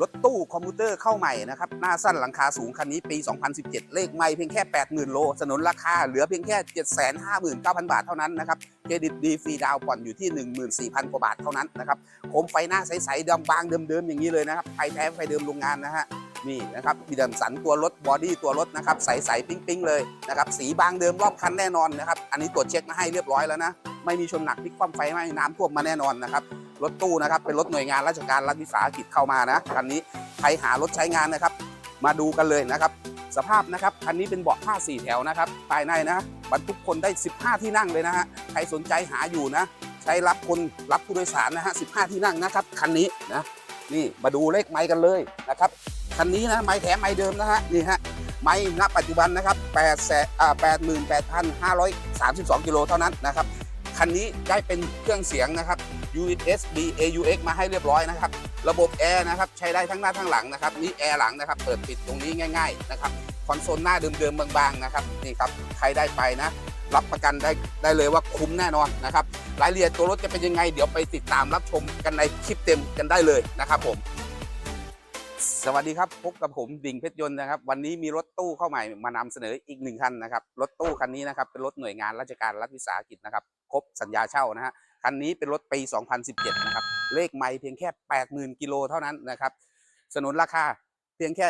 รถตู้คอมพิวเตอร์เข้าใหม่นะครับ หน้าสั้นหลังคาสูงคันนี้ปี 2017 เลขไม่เพียงแค่ 80,000 โล สนนราคาเหลือเพียงแค่ 759,000 บาทเท่านั้นนะครับ เครดิตดีฟรีดาวน์ผ่อนอยู่ที่ 14,000 กว่าบาทเท่านั้นนะครับโคมไฟหน้าใสๆดำบางเดิมๆอย่างนี้เลยนะครับ ไฟแท้ไฟเดิมโรงงานนะฮะนี่นะครับมีเดิมสันตัวรถบอดี้ตัวรถนะครับใสๆปิ๊งๆเลยนะครับสีบางเดิมรอบคันแน่นอนนะครับอันนี้ตรวจเช็คมาให้เรียบร้อยแล้วนะไม่มีชนหนักพลิกคว่ำไฟไหม้น้ำท่วมมาแน่นอนนะครับ รถตู้นะครับ เป็นรถหน่วยงานราชการรัฐวิสาหกิจเข้ามานะคันนี้ใครหารถใช้งานนะครับ มาดูกันเลยนะครับ สภาพนะครับคันนี้เป็นเบาะผ้าสี่แถวนะครับภายในนะบรรทุกคนได้ 15 ที่นั่งเลยนะฮะใครสนใจหาอยู่นะ ใช้รับคนรับผู้โดยสารนะฮะ15 ที่นั่งนะครับคันนี้นะนี่มาดูเลขไม้กันเลยนะครับคันนี้นะไม้แถมไม้เดิมนะฮะนี่ฮะไม้ณปัจจุบันนะครับ8แสนอ่า88,532 กิโลเท่านั้นนะครับคันนี้ได้เป็นเครื่องเสียงนะครับ USB AUX มาให้เรียบร้อยนะครับ ระบบแอร์นะครับใช้ได้ทั้งหน้าทั้งหลังนะครับนี่แอร์หลังนะครับเปิดปิดตรงนี้ง่ายๆนะครับคอนโซลหน้าเดิมๆบางๆนะครับนี่ครับใครได้ไปนะรับประกันได้ได้เลยว่าคุ้มแน่นอนนะครับรายละเอียดตัวรถจะเป็นยังไง เดี๋ยวไปติดตามรับชมกันในคลิปเต็มกันได้เลยนะครับผม สวัสดีครับพบกับผมดิ่งเพชรยนต์นะครับ วันนี้มีรถตู้เข้าใหม่มานำเสนออีกหนึ่งคันนะครับรถตู้คันนี้นะครับเป็นรถหน่วยงานราชการรัฐวิสาหกิจนะครับครบสัญญาเช่านะฮะ คันนี้เป็นรถปี 2017 นะครับ เลขไม่เพียงแค่ 80,000 กิโลเท่านั้นนะครับ สนุนราคาเพียงแค่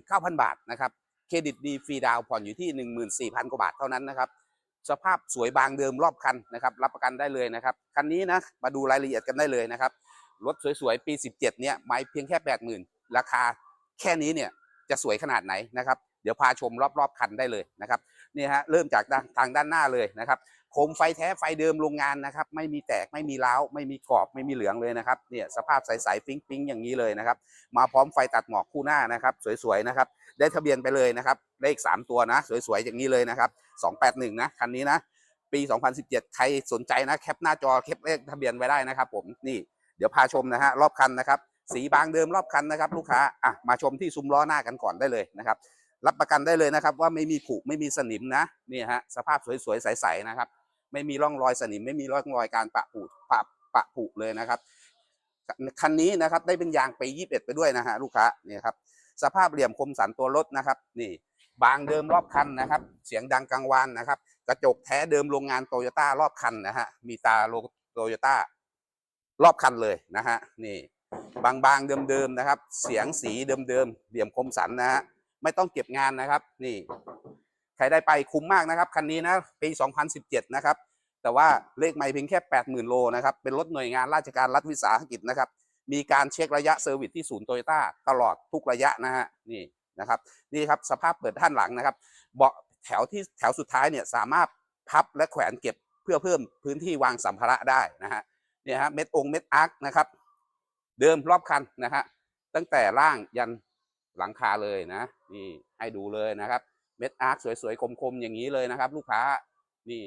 759,000 บาทนะครับเครดิตดีฟรีดาวผ่อนอยู่ที่ 14,000 กว่าบาทเท่านั้นนะครับ สภาพสวยบางเดิมรอบคันนะครับ รับประกันได้เลยนะครับ คันนี้นะ มาดูรายละเอียดกันได้เลยนะครับ รถสวยๆ ปี 17 เนี่ยไม่เพียงแค่ 80,000 ราคาแค่นี้เนี่ยจะสวยขนาดไหนนะครับ เดี๋ยวพาชมรอบๆ คันได้เลยนะครับ นี่ฮะ เริ่มจากด้านทางด้านหน้าเลยนะครับ โคมไฟแท้ไฟเดิมโรงงานนะครับ ไม่มีแตกไม่มีร้าวไม่มีกรอบไม่มีเหลืองเลยนะครับเนี่ยสภาพใสๆปิ๊งๆอย่างนี้เลยนะครับ มาพร้อมไฟตัดหมอกคู่หน้านะครับ สวยๆนะครับ ได้ทะเบียนไปเลยนะครับเลข3ตัวนะ สวยๆอย่างนี้เลยนะครับ281นะคันนี้นะ ปี 2017 ใครสนใจนะแคปหน้าจอแคปเลขทะเบียนไว้ได้นะครับ ผมนี่เดี๋ยวพาชมนะฮะรอบคันนะครับ สีบางเดิมรอบคันนะครับ ลูกค้าอะมาชมที่ซุ้มล้อหน้ากันก่อนได้เลยนะครับ รับประกันได้เลยนะครับ ว่าไม่มีผุไม่มีสนิมนะนี่ฮะสภาพสวยๆใสๆนะครับ ไม่มีร่องรอยสนิม ไม่มีร่องรอยการปะผุปะปะผุเลยนะครับคันนี้นะครับได้เป็นยางไปี21 ไปด้วยนะฮะลูกค้านี่ครับสภาพเหลี่ยมคมสันตัวรถนะครับ นี่บางเดิมรอบคันนะครับ เสียงดังกลางวานนะครับ กระจกแท้เดิมโรงงานโตโยต้ารอบคันนะฮะมีตาโลโตโยต้ารอบคันเลยนะฮะนี่บางบางๆเดิมๆนะครับ เสียงสีเดิมๆเหลี่ยมคมสันนะฮะไม่ต้องเก็บงานนะครับ นี่ ครได้ไปคุ้มมากนะครับ คันนี้นะปี 2017 นะครับ แต่ว่าเลขไม่เพียงแค่ 80,000 โลนะครับ เป็นรถหน่วยงานราชการรัฐวิสาหกิจนะครับ มีการเช็คระยะเซอร์วิสที่ศูนย์โตโยต้าตลอดทุกระยะนะฮะ นี่นะครับ นี่ครับสภาพเปิดด้านหลังนะครับ เบาะแถวที่แถวสุดท้ายเนี่ยสามารถพับและแขวนเก็บเพื่อเพิ่มพื้นที่วางสัมภาระได้นะฮะ เนี่ยฮะเม็ดองเม็ดอาร์คนะครับ เดิมรอบคันนะฮะ ตั้งแต่ล่างยันหลังคาเลยนะ นี่ให้ดูเลยนะครับ เม็ดอาร์คสวยๆคมๆอย่างนี้เลยนะครับ ลูกค้านี่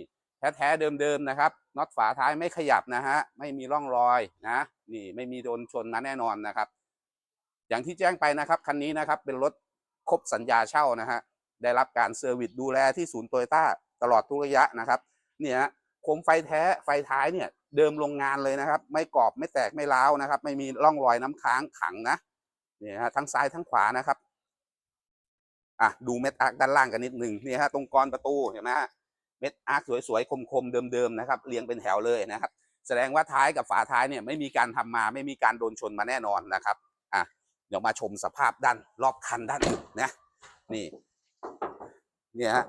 แท้ๆเดิมๆนะครับน็อตฝาท้ายไม่ขยับนะฮะไม่มีร่องรอยนะนี่ไม่มีโดนชนมาแน่นอนนะครับ อย่างที่แจ้งไปนะครับคันนี้นะครับเป็นรถครบสัญญาเช่านะฮะได้รับการเซอร์วิสดูแลที่ศูนย์โตโยต้าตลอดทุกระยะนะครับเนี่ยฮะโคมไฟแท้ไฟท้ายเนี่ยเดิมโรงงานเลยนะครับ ไม่กรอบไม่แตกไม่ร้าวนะครับ ไม่มีร่องรอยน้ำค้างขังนะเนี่ยฮะทั้งซ้ายทั้งขวานะครับ อะดูเม็ดอาร์คด้านล่างกันนิดหนึ่งนี่ฮะตรงกรประตูเห็นไหมฮะเม็ดอาร์คสวยๆคมๆเดิมๆนะครับเรียงเป็นแถวเลยนะครับ แสดงว่าท้ายกับฝาท้ายเนี่ยไม่มีการทำมาไม่มีการโดนชนมาแน่นอนนะครับอะเดี๋ยวมาชมสภาพด้านรอบคันด้านอื่นนะนี่เนี่ยฮะ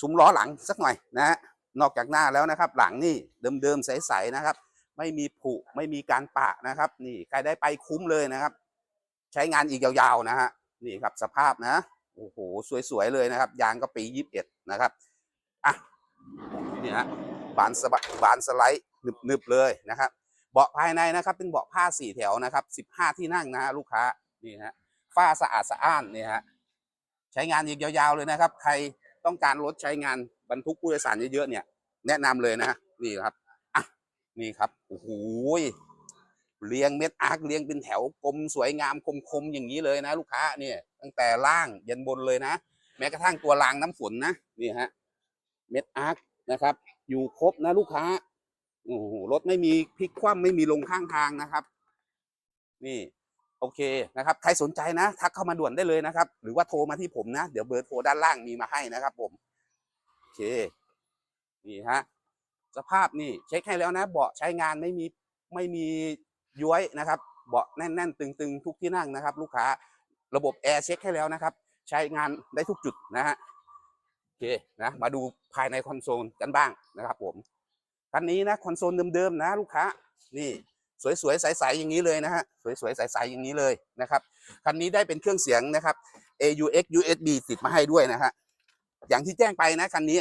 ซุ้มล้อหลังสักหน่อยนะฮะนอกจากหน้าแล้วนะครับ หลังนี่เดิมๆใสๆนะครับ ไม่มีผุไม่มีการปะนะครับ นี่ใครได้ไปคุ้มเลยนะครับ ใช้งานอีกยาวๆนะฮะนี่ครับสภาพนะ โอ้โหสวยๆเลยนะครับ ยางก็ปียี่สิบเอ็ดนะครับอะนี่ฮะบานสะบัดบานสไลด์หนึบๆเลยนะครับ เบาะภายในนะครับ เป็นเบาะผ้าสี่แถวนะครับสิบห้าที่นั่งนะฮะลูกค้านี่ฮะฝ้าสะอาดสะอ้านนี่ฮะใช้งานอีกยาวๆเลยนะครับ ใครต้องการรถใช้งานบรรทุกผู้โดยสารเยอะๆเนี่ย แนะนำเลยนะฮะนี่ครับอะนี่ครับโอ้โหเรียงเม็ดอาร์คเรียงเป็นแถวกลมสวยงามคมๆอย่างนี้เลยนะ ลูกค้าเนี่ย ตั้งแต่ล่างยันบนเลยนะ แม้กระทั่งตัวรางน้ำฝนนะนี่ฮะเม็ดอาร์คนะครับ อยู่ครบนะลูกค้าโอ้โหรถไม่มีพลิกคว่ำไม่มีลงข้างทางนะครับ นี่โอเคนะครับ ใครสนใจนะ ทักเข้ามาด่วนได้เลยนะครับ หรือว่าโทรมาที่ผมนะ เดี๋ยวเบอร์โทรด้านล่างมีมาให้นะครับผม โอเค นี่ฮะ สภาพนี่เช็คให้แล้วนะ เบาะใช้งานไม่มีไม่มีย้วยนะครับ เบาะแน่นๆ ตึงๆ ทุกที่นั่งนะครับ ลูกค้า ระบบแอร์เช็คให้แล้วนะครับ ใช้งานได้ทุกจุดนะฮะโอเคนะมาดูภายในคอนโซลกันบ้างนะครับผมคันนี้นะคอนโซลเดิมๆนะลูกค้านี่สวยๆใสๆอย่างนี้เลยนะฮะสวยๆใสๆอย่างนี้เลยนะครับคันนี้ได้เป็นเครื่องเสียงนะครับ AUX USB ติดมาให้ด้วยนะฮะอย่างที่แจ้งไปนะคันนี้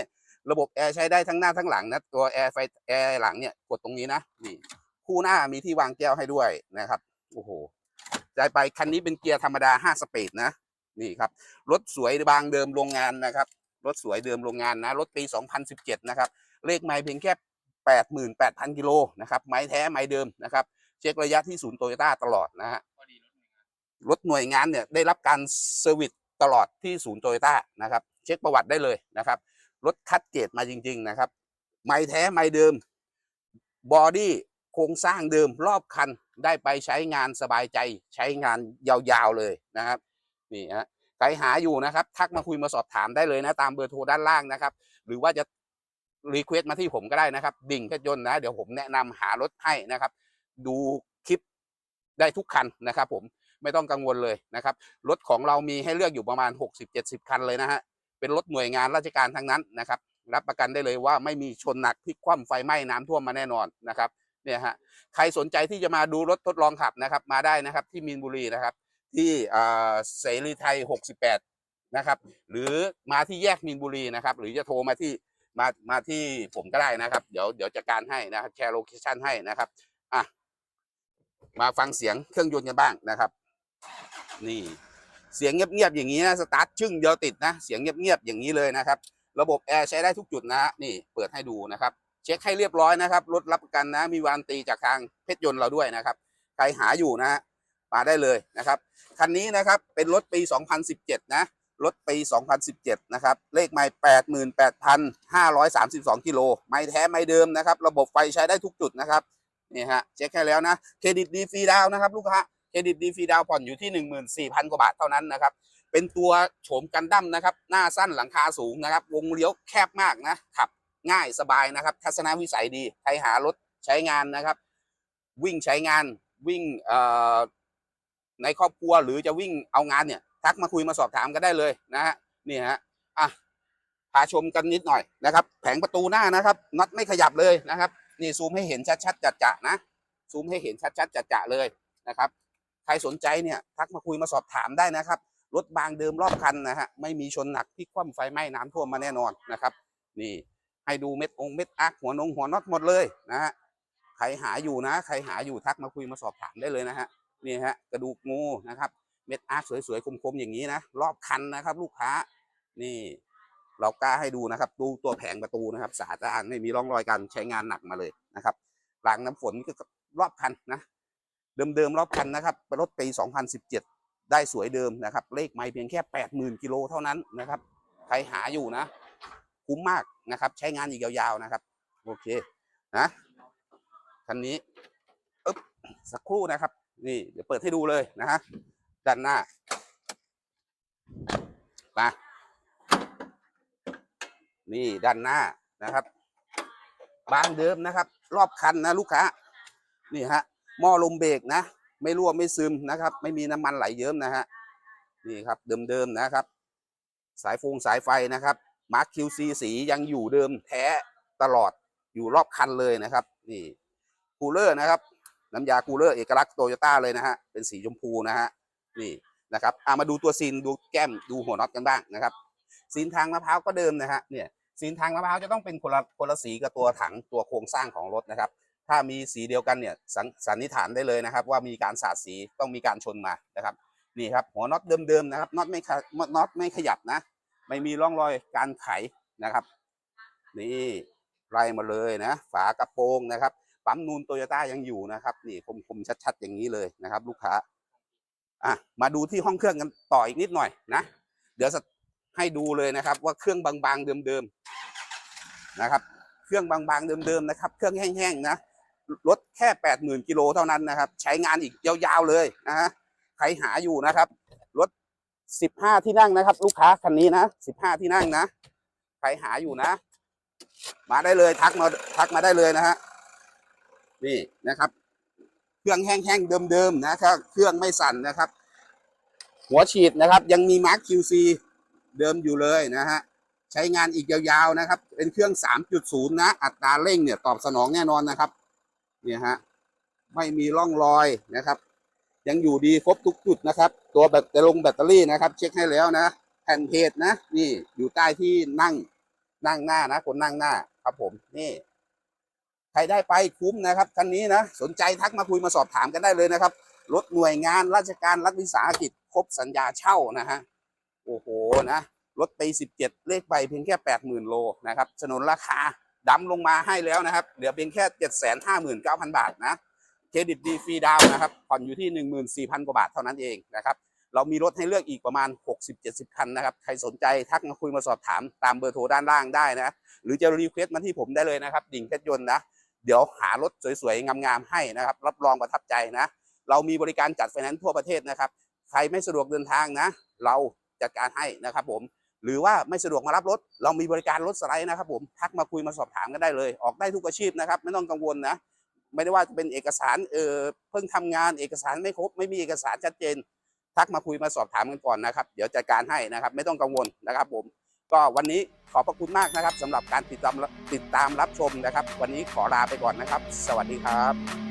ระบบแอร์ใช้ได้ทั้งหน้าทั้งหลังนะตัวแอร์ไฟแอร์หลังเนี่ยกดตรงนี้นะนี่คู่หน้ามีที่วางแก้วให้ด้วยนะครับโอ้โห ใจไปคันนี้เป็นเกียร์ธรรมดา 5 สปีดนะนี่ครับรถสวยบางเดิมโรงงานนะครับรถสวยเดิมโรงงานนะรถปี 2017 นะครับ เลขไมล์เพียงแค่ 88,000 กิโลนะครับไม้แท้ไม้เดิมนะครับ เช็คระยะที่ศูนย์โตโยต้าตลอดนะฮะรถหน่วยงานเนี่ยได้รับการเซอร์วิสตลอดที่ศูนย์โตโยต้านะครับเช็คประวัติได้เลยนะครับรถคัดเกรดมาจริง ๆ นะครับ ไม้แท้ไม้เดิมบอดี้ โครงสร้างเดิมรอบคันได้ไปใช้งานสบายใจ ใช้งานยาวๆเลยนะครับนี่ฮะใครหาอยู่นะครับ ทักมาคุยมาสอบถามได้เลยนะตามเบอร์โทรด้านล่างนะครับ หรือว่าจะรีเควสต์มาที่ผมก็ได้นะครับ ดิ่งเพชรยนต์นะ เดี๋ยวผมแนะนำหารถให้นะครับ ดูคลิปได้ทุกคันนะครับ ผมไม่ต้องกังวลเลยนะครับ รถของเรามีให้เลือกอยู่ประมาณ 60-70 คันเลยนะฮะเป็นรถหน่วยงานราชการทั้งนั้นนะครับ รับประกันได้เลยว่าไม่มีชนหนักพลิกคว่ำไฟไหม้น้ำท่วมมาแน่นอนนะครับ เนี่ยฮะใครสนใจที่จะมาดูรถทดลองขับนะครับมาได้นะครับที่มีนบุรีนะครับ ที่เสรีไทย 68 นะครับ หรือมาที่แยกมีนบุรีนะครับ หรือจะโทรมาที่มามาที่ผมก็ได้นะครับ เดี๋ยวเดี๋ยวจัดการให้นะครับแชร์โลเคชั่นให้นะครับอะมาฟังเสียงเครื่องยนต์กันบ้างนะครับ นี่เสียงเงียบๆอย่างนี้นะสตาร์ทชึ่งเดียวติดนะ เสียงเงียบๆอย่างนี้เลยนะครับ ระบบแอร์ใช้ได้ทุกจุดนะฮะนี่เปิดให้ดูนะครับ เช็คให้เรียบร้อยนะครับรถรับประกันนะ มีวารันตีจากทางเพชรยนต์เราด้วยนะครับ ใครหาอยู่นะฮะมาได้เลยนะครับ คันนี้นะครับเป็นรถปี 2017 นะรถปี 2017 นะครับ เลขไม่88,532 กิโล ไม่แท้ไม่เดิมนะครับ ระบบไฟใช้ได้ทุกจุดนะครับนี่ฮะเช็คให้แล้วนะ เครดิตดีฟรีดาวนะครับลูกค้า เครดิตดีฟรีดาวผ่อนอยู่ที่ 14,000 กว่าบาทเท่านั้นนะครับ เป็นตัวโฉมกันดั้มนะครับ หน้าสั้นหลังคาสูงนะครับ วงเลี้ยวแคบมากนะขับ ง่ายสบายนะครับ ทัศนวิสัยดีใครหารถใช้งานนะครับ วิ่งใช้งานวิ่งในครอบครัวหรือจะวิ่งเอางานเนี่ย ทักมาคุยมาสอบถามกันได้เลยนะฮะนี่ฮะอะพาชมกันนิดหน่อยนะครับ แผงประตูหน้านะครับน็อตไม่ขยับเลยนะครับ นี่ซูมให้เห็นชัดๆจัดๆนะซูมให้เห็นชัดๆจัดๆเลยนะครับ ใครสนใจเนี่ยทักมาคุยมาสอบถามได้นะครับรถบางเดิมรอบคันนะฮะไม่มีชนหนักพลิกคว่ำไฟไหม้น้ำท่วมมาแน่นอนนะครับ นี่ ให้ดูเม็ดองเม็ดอาร์คหัวนงหัวน็อตหมดเลยนะฮะใครหาอยู่นะ ใครหาอยู่ทักมาคุยมาสอบถามได้เลยนะฮะนี่ฮะกระดูกงูนะครับ เม็ดอาร์คสวยๆคมๆอย่างนี้นะรอบคันนะครับ ลูกค้า นี่ เรากล้าให้ดูนะครับ ดูตัวแผงประตูนะครับสะอาดสะอ้านไม่มีร่องรอยการใช้งานหนักมาเลยนะครับรางน้ำฝนก็รอบคันนะ เดิมๆรอบคันนะครับเป็นรถปี 2017 ได้สวยเดิมนะครับ เลขไม่เพียงแค่ 80,000กิโลเท่านั้นนะครับ ใครหาอยู่นะ คุ้มมากนะครับ ใช้งานอีกยาวๆนะครับ โอเคนะคันนี้อึ๊บสักครู่นะครับ นี่เดี๋ยวเปิดให้ดูเลยนะฮะด้านหน้ามานี่ด้านหน้านะครับ บางเดิมนะครับ รอบคันนะลูกค้า นี่ฮะหม้อลมเบรกนะ ไม่รั่วไม่ซึมนะครับ ไม่มีน้ำมันไหลเยิ้มนะฮะนี่ครับเดิมๆนะครับ สายฟงสายไฟนะครับ มาร์คคิวซีสียังอยู่เดิมแท้ตลอดอยู่รอบคันเลยนะครับ นี่คูลเลอร์นะครับ น้ำยาคูลเลอร์เอกลักษณ์โตโยต้าเลยนะฮะเป็นสีชมพูนะฮะนี่นะครับอ่ามาดูตัวซีนดูแก้มดูหัวน็อตกันบ้างนะครับซีนทางมะพร้าวก็เดิมนะฮะเนี่ยซีนทางมะพร้าวจะต้องเป็นคนละคนละสีกับตัวถังตัวโครงสร้างของรถนะครับ ถ้ามีสีเดียวกันเนี่ยสันสันนิษฐานได้เลยนะครับ ว่ามีการสาดสีต้องมีการชนมานะครับนี่ครับหัวน็อตเดิมๆนะครับน็อตไม่ขยน็อตไม่ขยับนะ ไม่มีร่องรอยการไขนะครับ นี่ไล่มาเลยนะ ฝากระโปรงนะครับปั๊มนูนโตโยต้ายังอยู่นะครับ นี่คมๆชัดๆอย่างนี้เลยนะครับ ลูกค้าอะมาดูที่ห้องเครื่องกันต่ออีกนิดหน่อยนะเดี๋ยวจะให้ดูเลยนะครับ ว่าเครื่องบางๆเดิมๆนะครับ เครื่องบางๆเดิมๆนะครับ เครื่องแห้งๆนะรถแค่แปดหมื่นกิโลเท่านั้นนะครับ ใช้งานอีกยาวๆเลยนะฮะรหาอยู่นะครับ รถ15ที่นั่งนะครับ ลูกค้าคันนี้นะ15ที่นั่งนะใครหาอยู่นะ มาได้เลยทักมาทักมาได้เลยนะฮะนี่นะครับ เครื่องแห้งๆเดิมๆนะครับ เครื่องไม่สั่นนะครับ หัวฉีดนะครับ ยังมีมาร์ค QC เดิมอยู่เลยนะฮะใช้งานอีกยาวๆนะครับ เป็นเครื่อง 3.0 นะ อัตราเร่งเนี่ยตอบสนองแน่นอนนะครับ เนี่ยฮะ ไม่มีร่องรอยนะครับ ยังอยู่ดีครบทุกจุดนะครับ ตัวแบตเตอรี่แบตเตอรี่นะครับ เช็คให้แล้วนะแผ่นเพจนะนี่อยู่ใต้ที่นั่งนั่งหน้านะ คนนั่งหน้าครับผมนี่ใครได้ไปคุ้มนะครับคันนี้นะสนใจทักมาคุยมาสอบถามกันได้เลยนะครับรถหน่วยงานราชการรัฐวิสาหกิจครบสัญญาเช่านะฮะโอ้โหนะรถไปี17 เลขใบเพียงแค่ 80,000 โลนะครับสนนราคาดำลงมาให้แล้วนะครับ เหลือเพียงแค่ 759,000 บาทนะ เครดิตดีฟรีดาวนะครับผ่อนอยู่ที่ 14,000 กว่าบาทเท่านั้นเองนะครับเรามีรถให้เลือกอีกประมาณ 60-70 คันนะครับ ใครสนใจทักมาคุยมาสอบถามตามเบอร์โทรด้านล่างได้นะ หรือจะรีเควสต์มาที่ผมได้เลยนะครับ ดิ่งเพชรยนต์นะ เดี๋ยวหารถสวยๆ งามๆ ให้นะครับ รับรองประทับใจนะ เรามีบริการจัดไฟแนนซ์ทั่วประเทศนะครับ ใครไม่สะดวกเดินทางนะ เราจัดการให้นะครับผม หรือว่าไม่สะดวกมารับรถ เรามีบริการรถสไลด์นะครับผม ทักมาคุยมาสอบถามกันได้เลย ออกได้ทุกอาชีพนะครับ ไม่ต้องกังวลนะ ไม่ได้ว่าจะเป็นเอกสารเออเพิ่งทำงานเอกสารไม่ครบ ไม่มีเอกสารชัดเจน ทักมาคุยมาสอบถามกันก่อนนะครับ เดี๋ยวจัดการให้นะครับ ไม่ต้องกังวลนะครับ ผม ก็วันนี้ขอบพระคุณมากนะครับสำหรับการติดตามติดตามรับชมนะครับ วันนี้ขอลาไปก่อนนะครับ สวัสดีครับ